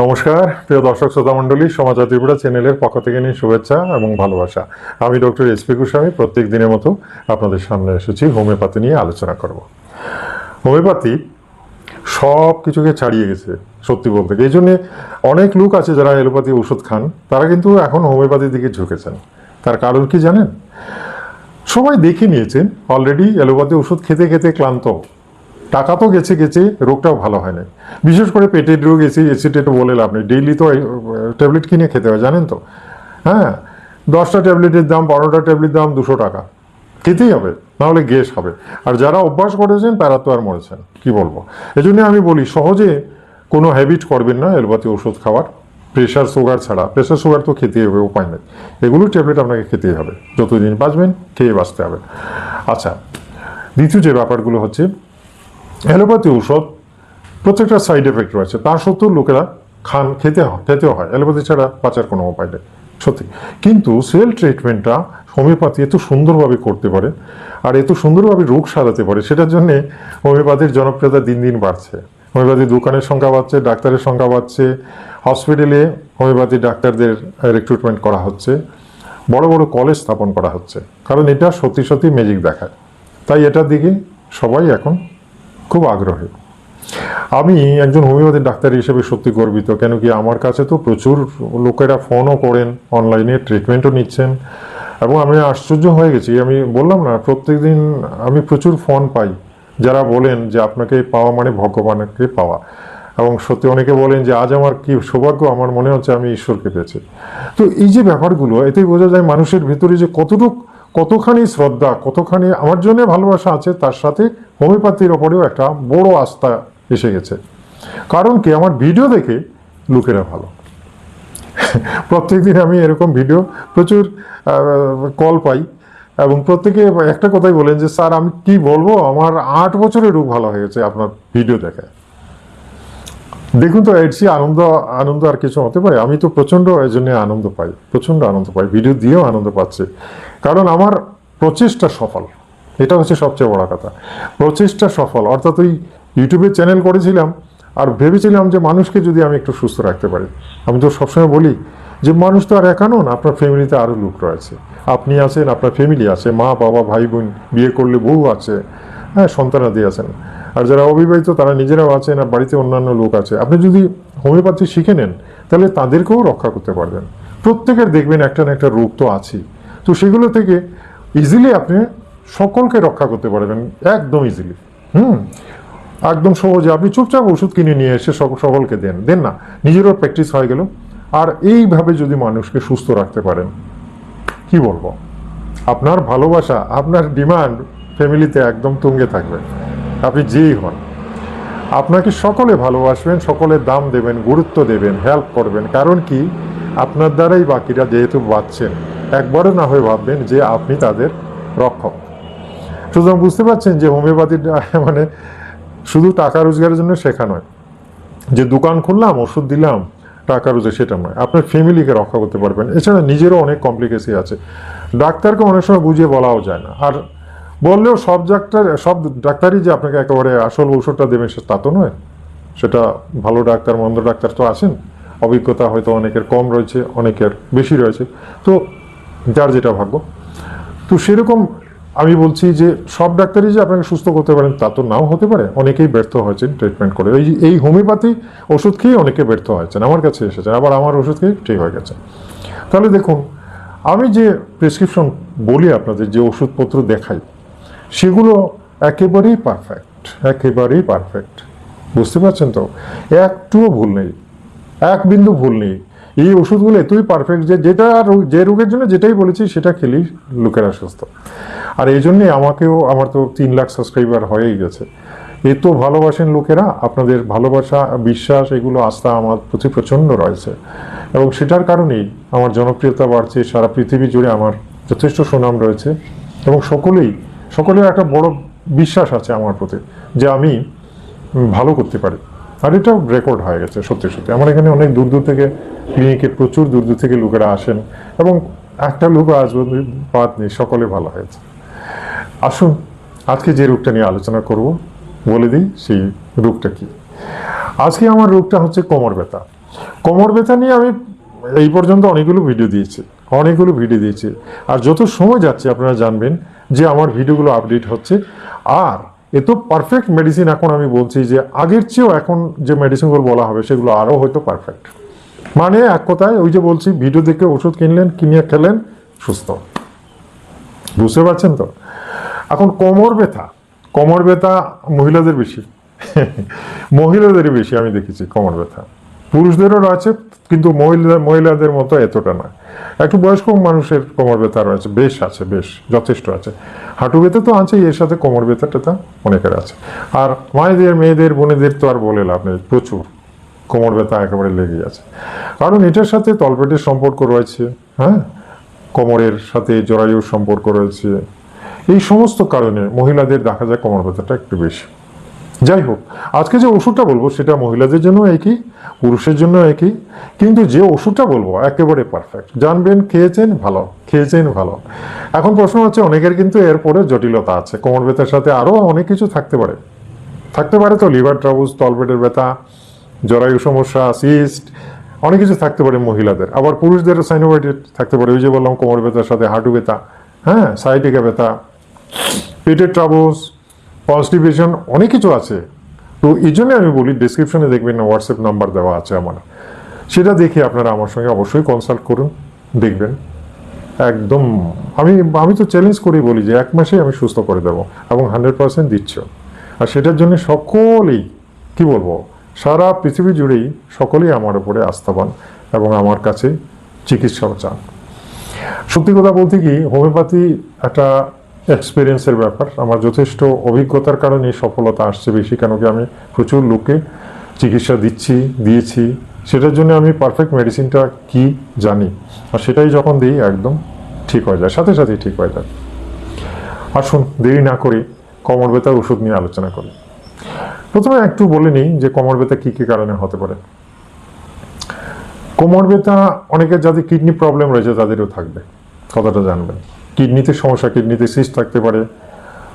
নমস্কার, প্রিয় দর্শক শ্রোতা মণ্ডলী সমাচার ত্রিপুরা চ্যানেলের পক্ষ থেকে নিয়ে শুভেচ্ছা এবং ভালোবাসা। আমি ডক্টর এস পি গোস্বামী, প্রত্যেক দিনের মতো আপনাদের সামনে এসেছি, হোমিওপ্যাথি নিয়ে আলোচনা করব। হোমিওপ্যাথি সব কিছুকে ছাড়িয়ে গেছে, সত্যি বলতে। এই জন্যে অনেক লোক আছে যারা এলোপ্যাথি ওষুধ খান, তারা কিন্তু এখন হোমিওপ্যাথির দিকে ঝুঁকেছেন। তার কারণ কি জানেন? সবাই দেখে নিয়েছেন, অলরেডি অ্যালোপ্যাথি ওষুধ খেতে খেতে ক্লান্ত। টাকা তো গেছে গেছে, রোগটাও ভালো হয় না বিশেষ করে পেটের রোগ এসে এসিটেট বলে লাভ নেই। ডেইলি তো ট্যাবলেট কিনে খেতে হয়, জানেন তো? হ্যাঁ? দশটা ট্যাবলেটের দাম, বারোটা ট্যাবলেট দাম দুশো টাকা। খেতেই হবে, নাহলে গ্যাস হবে। আর যারা অভ্যাস করেছেন, তারা তো আর মরেছেন, কি বলব? এই আমি বলি, সহজে কোনো হ্যাবিট করবেন না এলোপ্যাথি ওষুধ খাওয়ার। প্রেশার সুগার ছাড়া। প্রেশার সুগার তো খেতেই হবে, উপায় নেই। এগুলো ট্যাবলেট আপনাকে খেতেই হবে। যতদিন বাঁচবেন, খেয়ে বাঁচতে হবে। আচ্ছা দ্বিতীয় যে ব্যাপারগুলো হচ্ছে অ্যালোপ্যাথি ঔষধ, প্রত্যেকটা সাইড এফেক্ট রয়েছে। তার সত্ত্বেও লোকেরা খান খেতে হয়, খেতেও হয়। অ্যালোপ্যাথি ছাড়া বাঁচার কোনো উপায় নেই, সত্যি। কিন্তু সেল ট্রিটমেন্টটা হোমিওপ্যাথি এত সুন্দরভাবে করতে পারে আর এত সুন্দরভাবে রোগ সারাতে পারে, সেটার জন্যে হোমিওপ্যাথির জনপ্রিয়তা দিন দিন বাড়ছে। হোমিওপ্যাথি দোকানের সংখ্যা বাড়ছে, ডাক্তারের সংখ্যা বাড়ছে হসপিটালে হোমিওপ্যাথি ডাক্তারদের রিক্রুটমেন্ট করা হচ্ছে, বড় বড় কলেজ স্থাপন করা হচ্ছে। কারণ এটা সত্যি সত্যি ম্যাজিক দেখায়। তাই এটার দিকে সবাই এখন খুব আগ্রহী। আমি একজন হোমিওপ্যাথি ডাক্তার হিসেবে সত্যি গর্বিত, কেন কি আমার কাছে তো প্রচুর লোকেরা ফোনও করেন, অনলাইনে ট্রিটমেন্টও নিচ্ছেন এবং আমি আশ্চর্য হয়ে গেছি। আমি বললাম না, প্রত্যেকদিন আমি প্রচুর ফোন পাই, যারা বলেন যে আপনাকে পাওয়া মানে ভগবানকে পাওয়া এবং সত্যি অনেকে বলেন যে আজ আমার কি সৌভাগ্য, আমার মনে হচ্ছে আমি ঈশ্বরকে পেয়েছি। তো এই যে ব্যাপারগুলো, এতেই বোঝা যায় মানুষের ভিতরে যে কতটুক, কতখানি শ্রদ্ধা, কতখানি আমার জন্য ভালোবাসা আছে, তার সাথে হোমিওপ্যাথির ওপরেও একটা বড় আস্থা এসে গেছে। কারণ কি? আমার ভিডিও দেখে লোকেরা ভালো। প্রত্যেকদিন আমি এরকম ভিডিও, প্রচুর কল পাই এবং প্রত্যেকে একটা কথাই বলেন যে, স্যার, আমি কি বলব? আমার আট বছরের রোগ ভালো হয়ে গেছে আপনার ভিডিও দেখে। দেখুন তো, এর আনন্দ আনন্দ আর কিছু হতে পারে। আমি তো প্রচণ্ড এই জন্য আনন্দ পাই, প্রচণ্ড আনন্দ পাই। ভিডিও দিয়েও আনন্দ পাচ্ছি। কারণ আমার প্রচেষ্টা সফল। এটা হচ্ছে সবচেয়ে বড় কথা। প্রচেষ্টা সফল, অর্থাৎ ওই ইউটিউবে চ্যানেল করেছিলাম আর ভেবেছিলাম যে মানুষকে যদি আমি একটু সুস্থ রাখতে পারি। আমি তো সবসময় বলি যে মানুষ তো আর একা নন, আপনার ফ্যামিলিতে আরও লোক রয়েছে। আপনি আছেন, আপনার ফ্যামিলি আছে, মা, বাবা, ভাই, বোন, বিয়ে করলে বউ আছে হ্যাঁ সন্তানাদি আছেন। আর যারা অবিবাহিত তারা নিজেরাও আছেন আর বাড়িতে অন্যান্য লোক আছে। আপনি যদি হোমিওপ্যাথি শিখে নেন, তাহলে তাদেরকেও রক্ষা করতে পারবেন। প্রত্যেকের দেখবেন একটা না একটা রোগ তো আছেই। তো সেগুলো থেকে ইজিলি আপনি সকলকে রক্ষা করতে পারবেন, একদম ইজিলি হুম? একদম সহজে। আপনি চুপচাপ ওষুধ কিনে নিয়ে এসে সক- সকলকে দেন। দেন না, নিজেরও প্র্যাকটিস হয়ে গেল। আর এইভাবে যদি মানুষকে সুস্থ রাখতে পারেন, কি বলব? আপনার ভালোবাসা, আপনার ডিমান্ড ফ্যামিলিতে একদম তুঙ্গে থাকবে। আপনি যেই হন। আপনাকে সকলে ভালোবাসবেন, সকলে দাম দেবেন, গুরুত্ব দেবেন হেল্প করবেন। কারণ কি? আপনার দ্বারাই বাকিরা যেহেতু বাঁচছেন, একবারও না হয়ে ভাববেন যে আপনি তাদের রক্ষক। সুতরাং বুঝতে পারছেন যে হোমিওপ্যাথি মানে শুধু টাকা রোজগারের জন্য শেখা নয়। যে দোকান খুললাম, ওষুধ দিলাম, টাকা রোজগার, সেটা নয়। আপনার ফ্যামিলিকে রক্ষা করতে পারবেন। এছাড়া নিজেরও অনেক কমপ্লিকেসি আছে। ডাক্তারকে অনেক সময় বুঝিয়ে বলাও যায় না। আর বললেও সব ডাক্তার, সব ডাক্তারই যে আপনাকে একেবারে আসল ঔষধটা দেবেন সে তা তো নয়। সেটা ভালো ডাক্তার, মন্দ ডাক্তার তো আছেন। অভিজ্ঞতা হয়তো অনেকের কম রয়েছে, অনেকের বেশি রয়েছে। তো যার যেটা ভাগ্য। তো সেরকম আমি বলছি যে সব ডাক্তারই যে আপনাকে সুস্থ করতে পারেন, তা তো নাও হতে পারে। অনেকেই ব্যর্থ হয়েছেন ট্রিটমেন্ট করে। এই এই হোমিওপ্যাথি ওষুধ খেয়ে অনেকে ব্যর্থ হয়েছেন, আমার কাছে এসেছেন, আবার আমার ওষুধ খেয়ে ঠিক হয়ে গেছে তাহলে দেখুন, আমি যে প্রেসক্রিপশন বলি আপনাদের, যে ওষুধপত্র দেখাই, সেগুলো একেবারেই পারফেক্ট একেবারেই পারফেক্ট বুঝতে পারছেন তো? একটুও ভুল নেই, এক বিন্দু ভুল নেই। এই ওষুধগুলো এতই পারফেক্ট যে যেটা যে রোগের জন্য যেটাই বলেছি, সেটা খেলেই লোকেরা সুস্থ। আর এই জন্যে আমাকেও, আমার তো তিন লাখ সাবস্ক্রাইবার হয়েই গেছে। এত ভালোবাসেন লোকেরা, আপনাদের ভালোবাসা, বিশ্বাস, এগুলো আস্থা আমার প্রতি প্রচণ্ড রয়েছে। এবং সেটার কারণেই আমার জনপ্রিয়তা বাড়ছে, সারা পৃথিবী জুড়ে আমার যথেষ্ট সুনাম রয়েছে। এবং সকলেই, সকলের একটা বড় বিশ্বাস আছে আমার প্রতি, যে আমি ভালো করতে পারি। আর এটাও রেকর্ড হয়ে গেছে, সত্যি সত্যি। আমার এখানে অনেক দূর দূর থেকে ক্লিনিকে প্রচুর দূর দূর থেকে লোকেরা আসেন এবং একটা লোক আজ বাদ নেই, সকলে ভালো হয়েছে। আসুন, আজকে যে রোগটা নিয়ে আলোচনা করব, বলে দিই সেই রোগটা কি। আজকে আমার রোগটা হচ্ছে কোমর ব্যথা। কোমর ব্যথা নিয়ে আমি এই পর্যন্ত অনেকগুলো ভিডিও দিয়েছি, অনেকগুলো ভিডিও দিয়েছি। আর যত সময় যাচ্ছে আপনারা জানবেন যে আমার ভিডিওগুলো আপডেট হচ্ছে। আর এ তো পারফেক্ট মেডিসিন এখন আমি বলছি যে আগের চেয়েও এখন যে মেডিসিনগুলো বলা হবে সেগুলো আরও হয়তো পারফেক্ট মানে এক কথায় ওই যে বলছি, ভিডিও দেখে ওষুধ কিনলেন, কিনে খেলেন, সুস্থ। বুঝতে পারছেন তো? এখন কোমর ব্যথা। কোমর ব্যথা মহিলাদের বেশি। মহিলাদেরই বেশি, আমি দেখেছি কোমর ব্যথা। পুরুষদেরও রয়েছে, কিন্তু মহিলা মহিলাদের মতো এতটা নয়। একটু বয়স্ক মানুষের কোমর ব্যথা রয়েছে, বেশ আছে, বেশ, যথেষ্ট আছে। হাঁটু ব্যথা তো আছে এর সাথে কোমর ব্যথা টেথা অনেকের আছে। আর মায়েদের, মেয়েদের, বোনেদের তো আর বলে লাভ নেই, প্রচুর। কোমর ব্যথা একেবারে লেগে আছে। কারণ এটার সাথে তলপেটের সম্পর্ক রয়েছে হ্যাঁ? কোমরের সাথে জরায়ুর সম্পর্ক রয়েছে। এই সমস্ত কারণে মহিলাদের দেখা যায় কোমর ব্যথাটা একটু বেশি। যাই হোক, আজকে যে ওষুধটা বলব সেটা মহিলাদের জন্য একই, পুরুষের জন্য একই, কিন্তু যে ওষুধটা বলব একেবারে পারফেক্ট জানবেন, খেয়েছেন, ভালো খেয়েছেন, ভালো। এখন প্রশ্ন হচ্ছে, অনেকের কিন্তু এরপরে জটিলতা আছে। কোমর ব্যথার সাথে আরও অনেক কিছু থাকতে পারে। থাকতে পারে তো লিভার ট্রাবুস তলপেটের ব্যথা জরায়ু সমস্যা সিস্ট অনেক কিছু থাকতে পারে মহিলাদের। আবার পুরুষদের সাইনোভাইটিস থাকতে পারে। ওই যে বললাম, কোমর ব্যথার সাথে হাঁটু ব্যথা হ্যাঁ সাইটিকা ব্যথা, পেটের ট্রাবলস কনস্টিপেশন অনেক কিছু আছে। তো এই জন্য আমি বলি ডিসক্রিপশনে দেখবেন না হোয়াটসঅ্যাপ নাম্বার দেওয়া আছে আমার। সেটা দেখে আপনারা আমার সঙ্গে অবশ্যই কনসাল্ট করুন, দেখবেন। একদম, আমি আমি তো চ্যালেঞ্জ করি বলি যে এক মাসে আমি সুস্থ করে দেবো এবং হান্ড্রেড পার্সেন্ট দিচ্ছ। আর সেটার জন্য সকলেই, কি বলব সারা পৃথিবী জুড়েই সকলেই আমার উপরে আস্থাবান এবং আমার কাছে চিকিৎসাও চান। সত্যি কথা বলতে কি, হোমিওপ্যাথি একটা এক্সপিরিয়েন্সের ব্যাপার। আমার যথেষ্ট অভিজ্ঞতার কারণে সফলতা আসছে বেশি, কেন কি আমি প্রচুর লোককে চিকিৎসা দিচ্ছি, দিয়েছি। সেটার জন্য আমি পারফেক্ট মেডিসিনটা কি জানি, আর সেটাই যখন দিই একদম ঠিক হয়ে যায়, সাথে সাথেই ঠিক হয়ে যায়। আসুন, দেরি না করে কোমর ব্যথার ওষুধ নিয়ে আলোচনা করি। প্রথমে একটু বলে নিই যে কোমর ব্যথা কী কী কারণে হতে পারে। কোমর ব্যথা, অনেকের যাদের কিডনি প্রবলেম রয়েছে তাদেরও থাকবে, কথাটা জানবেন। কিডনিতে সমস্যা, কিডনিতে সিস্ট থাকতে পারে।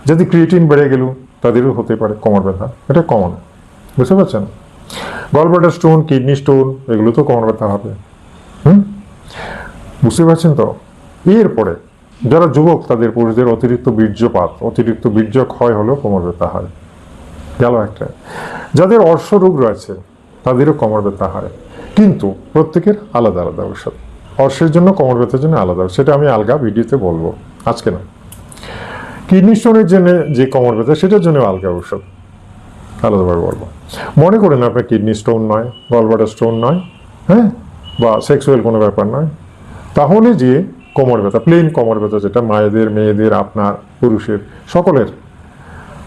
যদি ক্রিয়েটিন বেড়ে গেল, তাদেরও হতে পারে কোমর ব্যথা। এটা কমন বুঝতে পারছেন? গলব্লাডার স্টোন কিডনি স্টোন এগুলো তো কোমর ব্যথা হবে। হুম? বুঝতে পারছেন তো? এরপরে যারা যুবক, তাদের পুরুষদের অতিরিক্ত বীর্যপাত, অতিরিক্ত বীর্য ক্ষয় হলেও কোমর ব্যথা হয়। গেল একটা যাদের অর্শ রোগ রয়েছে, তাদেরও কোমর ব্যথা হয়। কিন্তু প্রত্যেকের আলাদা আলাদা ঔষধ। অর্শের জন্য কোমর ব্যথার জন্য আলাদা। সেটা আমি আলগা ভিডিওতে বলব। আজকে না। কিডনি স্টোনের জন্য যে কোমর ব্যথা, সেটার জন্য আলগা ঔষধ। আলাদাভাবে বলব। মনে করেন আপনার কিডনি স্টোন নয় গলবাটার স্টোন নয় হ্যাঁ? বা সেক্সুয়াল কোনো ব্যাপার নয়। তাহলে যে কোমর ব্যথা, প্লেন কোমর ব্যথা, যেটা মায়েদের, মেয়েদের, আপনার, পুরুষের, সকলের,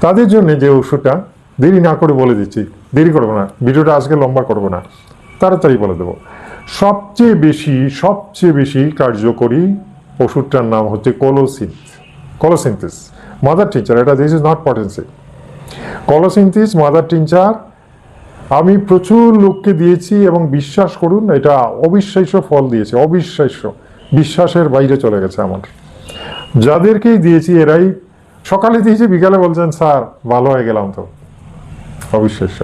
তাদের জন্য যে ওষুধটা দেরি না করে বলে দিচ্ছি, দেরি করব না, ভিডিওটা আজকে লম্বা করব না, তাড়াতাড়ি বলে দেবো। সবচেয়ে বেশি সবচেয়ে বেশি কার্যকরী ওষুধটার নাম হচ্ছে কোলোসিন কোলোসিনথিস মাদার টিচার এটা this is not potency colocynthis mother tincture আমি প্রচুর লোককে দিয়েছি এবং বিশ্বাস করুন, এটা অবিশ্বাস্য ফল দিয়েছে, অবিশ্বাস্য, বিশ্বাসের বাইরে চলে গেছে আমার। যাদেরকেই দিয়েছি, এরাই সকালে দিয়েছি, বিকালে বলছেন, স্যার, ভালো হয়ে গেলাম তো। অবিশ্বাস্য।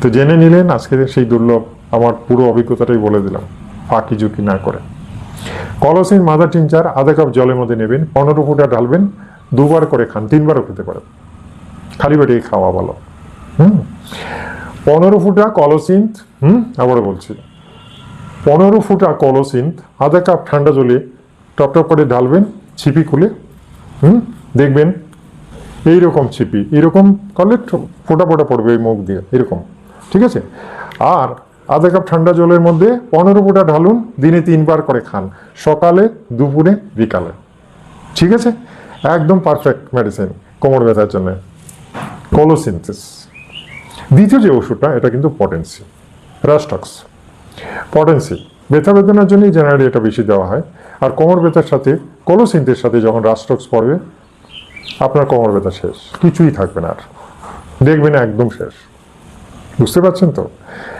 তো জেনে নিলেন আজকে সেই দুর্লভ, আমার পুরো অভিজ্ঞতাটাই বলে দিলাম ফাঁকি ঝুঁকি না করে। কলসিন মাদার টিনচার আধা কাপ জলের মধ্যে নেবেন, পনেরো ফুটা ঢালবেন, দুবার করে খান, তিনবারও খেতে পারেন। খালি পেটে খাওয়া ভালো। হুম? পনেরো ফুটা কলসিন্থ হুম? আবারও বলছি। পনেরো ফুটা কলসিন্থ আধা কাপ ঠান্ডা জলে টপ টপ করে ঢালবেন, ছিপি খুলে, হুম? দেখবেন এইরকম ছিপি এরকম করলে ফোটা ফোটা পড়বে এই মুখ দিয়ে এরকম ঠিক আছে? আর আধা কাপ ঠান্ডা জলের মধ্যে পনেরো ফুটা ঢালুন, দিনে তিনবার করে খান, সকালে, দুপুরে, বিকালে। ঠিক আছে? একদম পারফেক্ট মেডিসিন কোমর ব্যথার জন্য। কোলোসিনথিস দ্বিতীয় যে ওষুধটা, এটা কিন্তু পটেন্সি রাস্টক্স পটেন্সি ব্যথা বেদনার জন্যই জেনারেলি এটা বেশি দেওয়া হয়। আর কোমর ব্যথার সাথে কোলোসিনথের সাথে যখন রাস্টক্স পড়বে আপনার কোমর ব্যথা শেষ, কিছুই থাকবে না আর। দেখবেন একদম শেষ। বুঝতে পারছেন তো?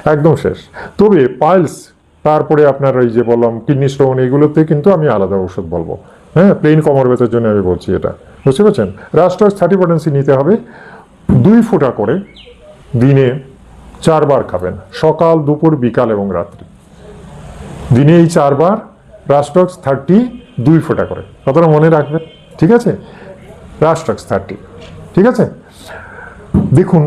একদম শেষ। তবে পাইলস, তারপরে আপনার এই যে বললাম, কিডনি স্টোন, এগুলোতে কিন্তু আমি আলাদা ওষুধ বলব। হ্যাঁ প্লেন কোমর ব্যথার জন্য আমি বলছি এটা। বুঝতে পারছেন? রাস্টক্স থার্টি পটেন্সি নিতে হবে। দুই ফোঁটা করে দিনে চারবার খাবেন, সকাল, দুপুর, বিকাল এবং রাত্রি। দিনে এই চারবার রাস্টক্স থার্টি দুই ফোঁটা করে। কথাটা মনে রাখবেন, ঠিক আছে? রাস্টক্স থার্টি ঠিক আছে? দেখুন,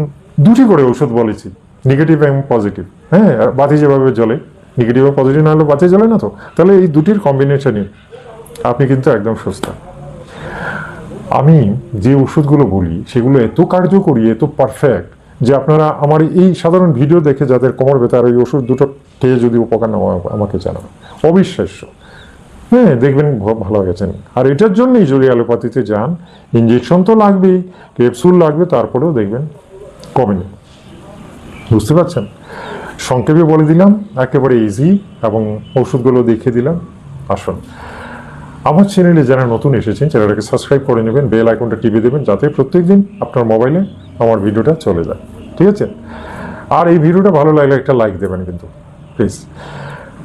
দুটি করে ওষুধ বলেছি নেগেটিভ এবং পজিটিভ হ্যাঁ? বাতি যেভাবে জ্বলে নেগেটিভ এবং পজিটিভ না হলে বাতি জ্বলে না তো? তাহলে এই দুটির কম্বিনেশনে আপনি কিন্তু একদম সুস্থ। আমি যে ওষুধগুলো বলি, সেগুলো এত কার্যকরী, এত পারফেক্ট যে আপনারা আমার এই সাধারণ ভিডিও দেখে যাদের কোমর ব্যথা ওই ওষুধ দুটো খেয়ে যদি উপকার না আমাকে জানাবেন অবিশ্বাস্য। হ্যাঁ দেখবেন ভালো গেছেন। আর এটার জন্যই যদি অ্যালোপ্যাথিতে যান ইঞ্জেকশন তো লাগবেই, ক্যাপসুল লাগবে, তারপরেও দেখবেন কমেনি। বুঝতে পারছেন? সংক্ষেপে বলে দিলাম, একেবারে ইজি এবং ওষুধগুলো দেখিয়ে দিলাম। আসুন। আমার চ্যানেলে যারা নতুন এসেছেন চ্যানেলটাকে সাবস্ক্রাইব করে নেবেন বেল আইকনটা টিপে দেবেন, যাতে প্রত্যেক দিন আপনার মোবাইলে আমার ভিডিওটা চলে যায়। ঠিক আছে? আর এই ভিডিওটা ভালো লাগলে একটা লাইক দেবেন কিন্তু প্লিজ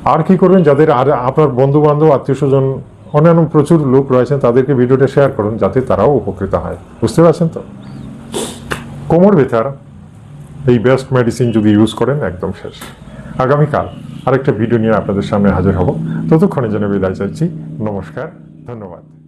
আর কি করবেন? যাদের আর আপনার বন্ধু বান্ধব আত্মীয় স্বজন, অন্যান্য প্রচুর লোক রয়েছেন, তাদেরকে ভিডিওটা শেয়ার করুন, যাতে তারাও উপকৃত হয়। বুঝতে পারছেন তো? কোমর ব্যথার এই বেস্ট মেডিসিন যদি ইউজ করেন, একদম শেষ। আগামীকাল আরেকটা ভিডিও নিয়ে আপনাদের সামনে হাজির হব। ততক্ষণে যেন বিদায় চাইছি। নমস্কার, ধন্যবাদ।